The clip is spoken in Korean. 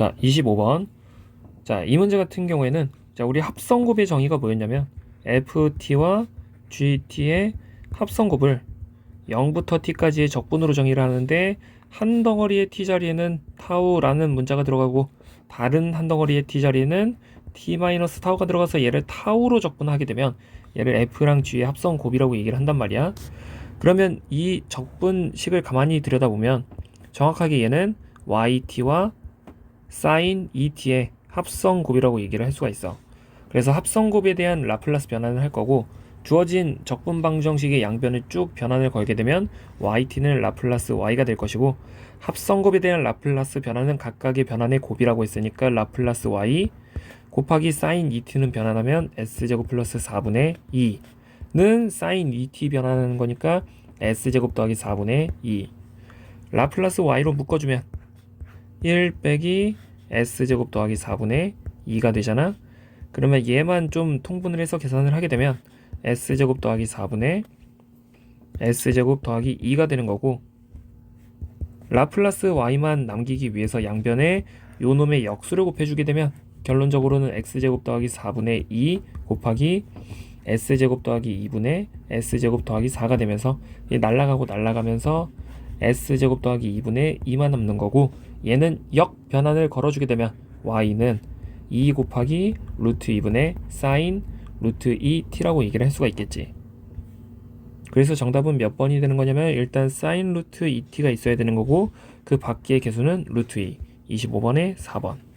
자, 25번. 자, 이 문제 같은 경우에는 자, 우리 합성 곱의 정의가 뭐였냐면 ft와 gt의 합성 곱을 0부터 t까지의 적분으로 정의를 하는데 한 덩어리의 t 자리에는 타우라는 문자가 들어가고 다른 한 덩어리의 t 자리에는 t-타우가 들어가서 얘를 타우로 적분하게 되면 얘를 f랑 g의 합성 곱이라고 얘기를 한단 말이야. 그러면 이 적분식을 가만히 들여다보면 정확하게 얘는 yt와 sin et의 합성 곱이라고 얘기를 할 수가 있어. 그래서 합성 곱에 대한 라플라스 변환을 할 거고 주어진 적분 방정식의 양변을 쭉 변환을 걸게 되면 yt는 라플라스 y가 될 것이고 합성 곱에 대한 라플라스 변환은 각각의 변환의 곱이라고 했으니까 라플라스 y 곱하기 sin et는 변환하면 s제곱 플러스 4분의 2는 sin et 변환하는 거니까 s제곱 더하기 4분의 2 라플라스 y로 묶어주면 1 빼기 s제곱 더하기 4분의 2가 되잖아. 그러면 얘만 좀 통분을 해서 계산을 하게 되면 s제곱 더하기 4분의 s제곱 더하기 2가 되는 거고 라플라스 y만 남기기 위해서 양변에 요 놈의 역수를 곱해주게 되면 결론적으로는 x제곱 더하기 4분의 2 곱하기 s제곱 더하기 2분의 s제곱 더하기 4가 되면서 이 날라가고 날라가면서 s제곱 더하기 2분의 2만 남는 거고 얘는 역 변환을 걸어주게 되면 y는 2 곱하기 루트 2분의 사인 루트 2t라고 얘기를 할 수가 있겠지. 그래서 정답은 몇 번이 되는 거냐면 일단 사인 루트 2t가 있어야 되는 거고 그 밖의 개수는 루트 2 25번에 4번